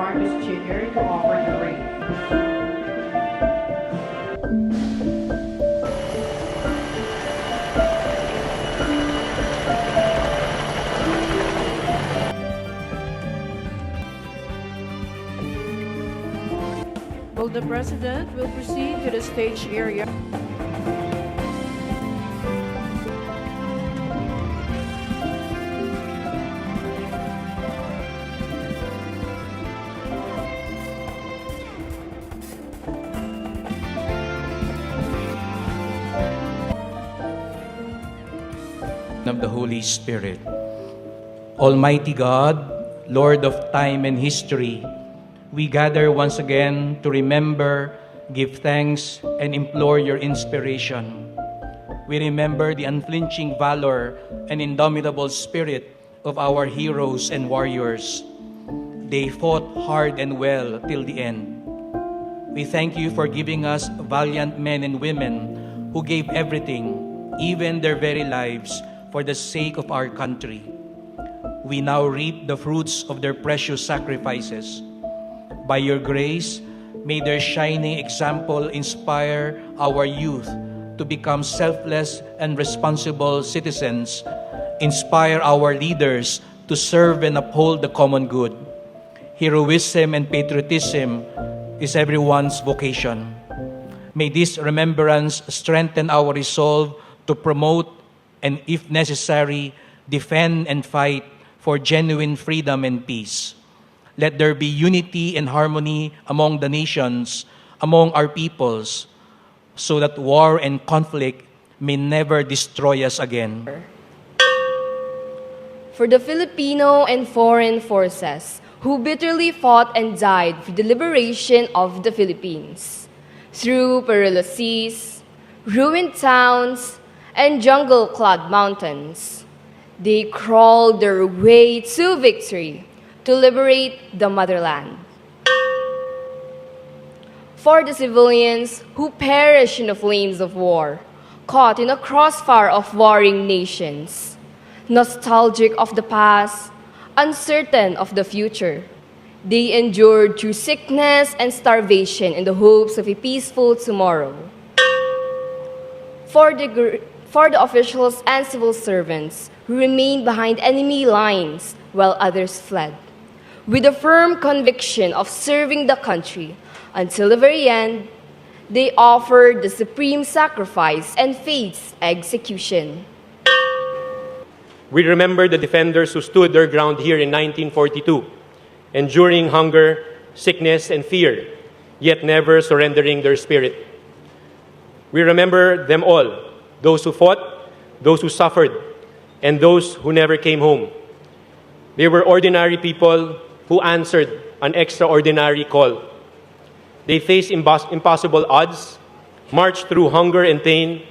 Marcus Jr. to. Will the President will proceed to the stage area. Of the Holy Spirit. Almighty God, Lord of time and history, we gather once again to remember, give thanks, and implore your inspiration. We remember the unflinching valor and indomitable spirit of our heroes and warriors. They fought hard and well till the end. We thank you for giving us valiant men and women who gave everything, even their very lives, for the sake of our country. We now reap the fruits of their precious sacrifices. By your grace, may their shining example inspire our youth to become selfless and responsible citizens, inspire our leaders to serve and uphold the common good. Heroism and patriotism is everyone's vocation. May this remembrance strengthen our resolve to promote and, if necessary, defend and fight for genuine freedom and peace. Let there be unity and harmony among the nations, among our peoples, so that war and conflict may never destroy us again. for the Filipino and foreign forces who bitterly fought and died for the liberation of the Philippines. Through perilous seas, ruined towns, and jungle clad mountains, they crawled their way to victory to liberate the motherland. For the civilians who perished in the flames of war, caught in a crossfire of warring nations, nostalgic of the past, uncertain of the future. They endured through sickness and starvation in the hopes of a peaceful tomorrow. For the, for the officials and civil servants who remained behind enemy lines while others fled, with a firm conviction of serving the country until the very end, they offered the supreme sacrifice and faith's execution. We remember the defenders who stood their ground here in 1942, enduring hunger, sickness, and fear, yet never surrendering their spirit. We remember them all those who fought, those who suffered, and those who never came home. They were ordinary people who answered an extraordinary call. They faced impossible odds, marched through hunger and pain,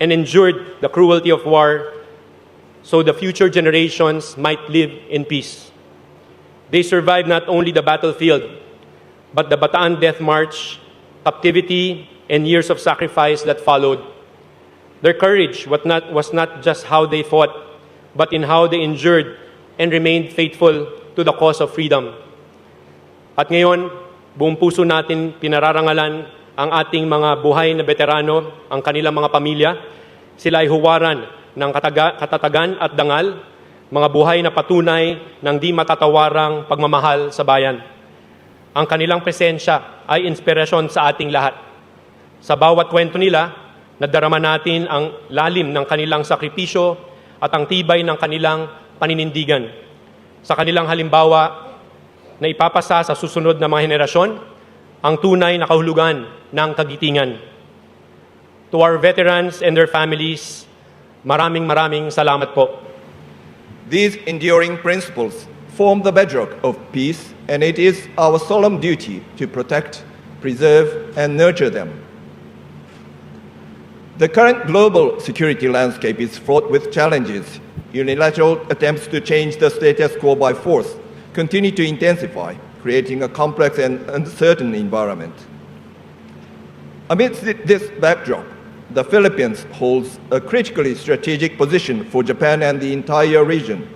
and endured the cruelty of war so the future generations might live in peace. They survived not only the battlefield, but the Bataan Death March, captivity, and years of sacrifice that followed. Their courage not, was not just how they fought, but in how they endured and remained faithful to the cause of freedom. At ngayon, buong puso natin pinararangalan ang ating mga buhay na veterano, ang kanilang mga pamilya. Sila ay huwaran ng kataga, katatagan at dangal, mga buhay na patunay ng di matatawarang pagmamahal sa bayan. Ang kanilang presensya ay inspirasyon sa ating lahat. Sa bawat kwento nila, nadarama natin ang lalim ng kanilang sakripisyo at ang tibay ng kanilang paninindigan. Sa kanilang halimbawa, na ipapasa sa susunod na mga henerasyon ang tunay na kahulugan ng kagitingan. To our veterans and their families, maraming maraming salamat po. These enduring principles form the bedrock of peace, and it is our solemn duty to protect, preserve, and nurture them. The current global security landscape is fraught with challenges. Unilateral attempts to change the status quo by force continue to intensify, creating a complex and uncertain environment. Amidst this backdrop, the Philippines holds a critically strategic position for Japan and the entire region.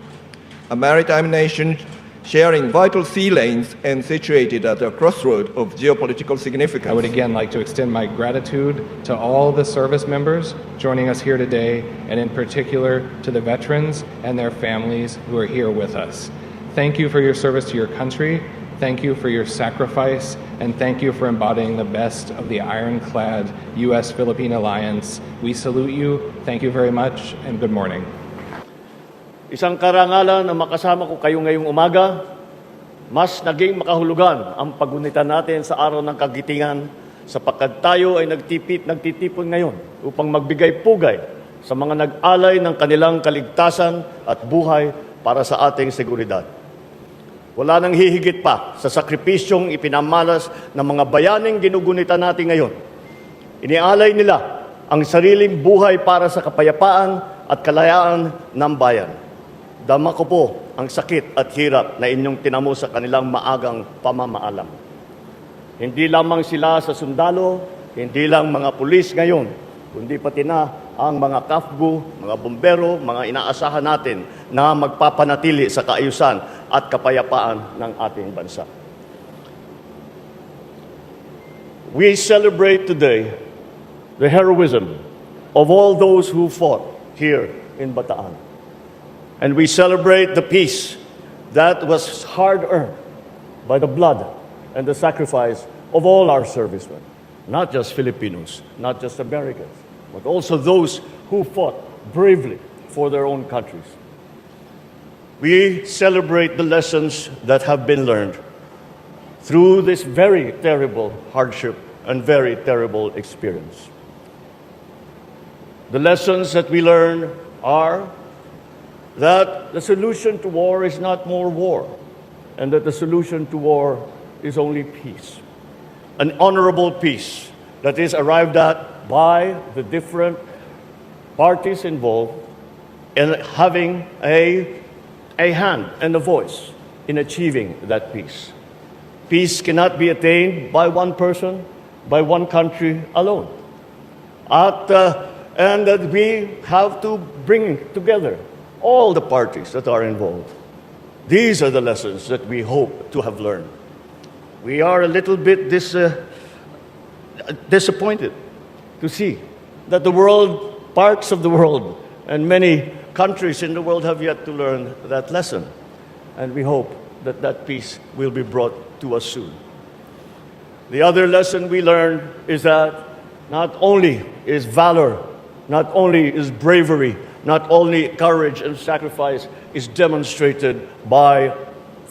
A maritime nation sharing vital sea lanes and situated at a crossroad of geopolitical significance. I would again like to extend my gratitude to all the service members joining us here today, and in particular to the veterans and their families who are here with us. Thank you for your service to your country. Thank you for your sacrifice, and thank you for embodying the best of the ironclad U.S. Philippine alliance. We salute you. Thank you very much, and good morning. Isang karangalan na makasama ko kayo ngayong umaga, mas naging makahulugan ang pagunitan natin sa araw ng kagitingan sapagkat tayo ay nagtipit, nagtitipon ngayon upang magbigay pugay sa mga nag-alay ng kanilang kaligtasan at buhay para sa ating seguridad. Wala nang hihigit pa sa sakripisyong ipinamalas ng mga bayaning ginugunitan natin ngayon. Inialay nila ang sariling buhay para sa kapayapaan at kalayaan ng bayan. Dama ko po ang sakit at hirap na inyong tinamo sa kanilang maagang pamamaalam. Hindi lamang sila sa sundalo, hindi lang mga pulis ngayon, kundi pati na ang mga kafgu, mga bombero, mga inaasahan natin na magpapanatili sa kaayusan at kapayapaan ng ating bansa. We celebrate today the heroism of all those who fought here in Bataan. And we celebrate the peace that was hard earned by the blood and the sacrifice of all our servicemen, not just Filipinos, not just Americans, but also those who fought bravely for their own countries. We celebrate the lessons that have been learned through this very terrible hardship and very terrible experience. The lessons that we learn are that the solution to war is not more war, and that the solution to war is only peace. An honorable peace that is arrived at by the different parties involved in having a, a hand and a voice in achieving that peace. Peace cannot be attained by one person, by one country alone. At, uh, and that we have to bring together all the parties that are involved. These are the lessons that we hope to have learned. We are a little bit dis, uh, disappointed to see that the world, parts of the world, and many countries in the world have yet to learn that lesson. And we hope that that peace will be brought to us soon. The other lesson we learned is that not only is valor, not only is bravery, not only courage and sacrifice is demonstrated by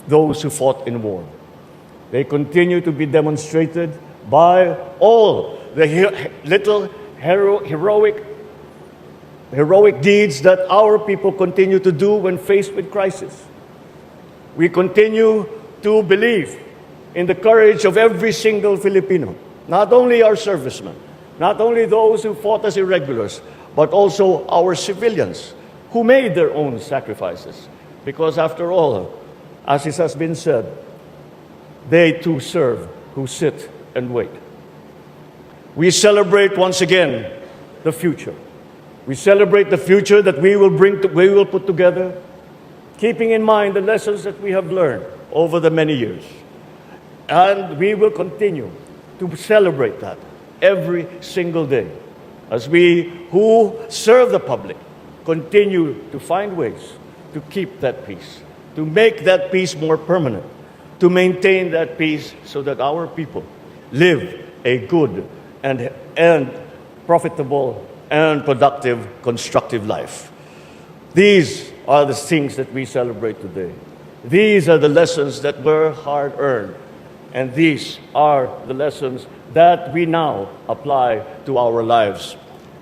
those who fought in war. They continue to be demonstrated by all the he- little hero- heroic heroic deeds that our people continue to do when faced with crisis. We continue to believe in the courage of every single Filipino, not only our servicemen, not only those who fought as irregulars, but also our civilians who made their own sacrifices. Because after all, as it has been said, they too serve who sit and wait. We celebrate once again the future. We celebrate the future that we will bring to, we will put together, keeping in mind the lessons that we have learned over the many years. And we will continue to celebrate that every single day as we who serve the public continue to find ways to keep that peace, to make that peace more permanent, to maintain that peace so that our people live a good and, and profitable and productive, constructive life. These are the things that we celebrate today. These are the lessons that were hard earned. And these are the lessons that we now apply to our lives.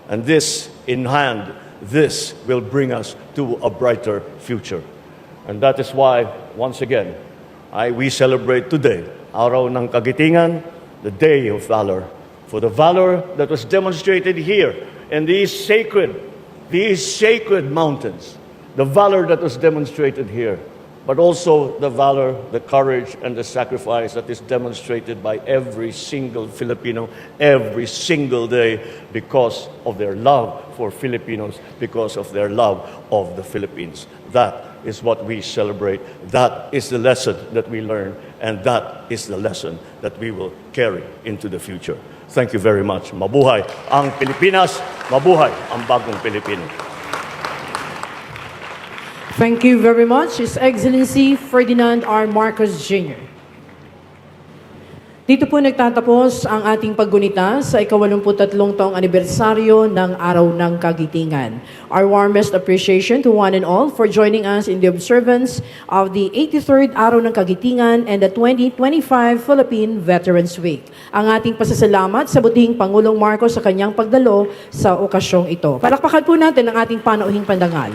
And this in hand, this will bring us to a brighter future. And that is why, once again, I, we celebrate today, Araw ng Kagitingan, the Day of Valor. For the valor that was demonstrated here in these sacred, these sacred mountains, the valor that was demonstrated here but also the valor, the courage, and the sacrifice that is demonstrated by every single Filipino every single day because of their love for Filipinos, because of their love of the Philippines. That is what we celebrate. That is the lesson that we learn, and that is the lesson that we will carry into the future. Thank you very much. Mabuhay ang Pilipinas, mabuhay ang bagong Pilipino. Thank you very much, His Excellency Ferdinand R. Marcos Jr. Dito po nagtatapos ang ating paggunita sa ikawalumputatlong taong anibersaryo ng Araw ng Kagitingan. Our warmest appreciation to one and all for joining us in the observance of the 83rd Araw ng Kagitingan and the 2025 Philippine Veterans Week. Ang ating pasasalamat sa butihing Pangulong Marcos sa kanyang pagdalo sa okasyong ito. Palakpakan po natin ang ating panauhing pandangal.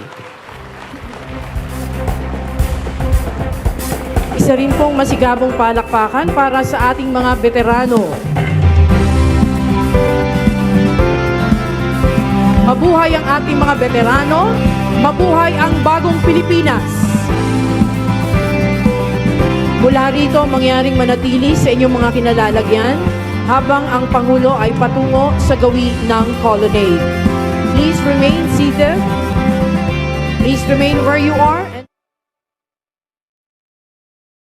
Isa rin pong masigabong palakpakan para sa ating mga veterano. Mabuhay ang ating mga veterano, mabuhay ang bagong Pilipinas. Mula rito, mangyaring manatili sa inyong mga kinalalagyan habang ang Pangulo ay patungo sa gawi ng colonnade. Please remain seated. Please remain where you are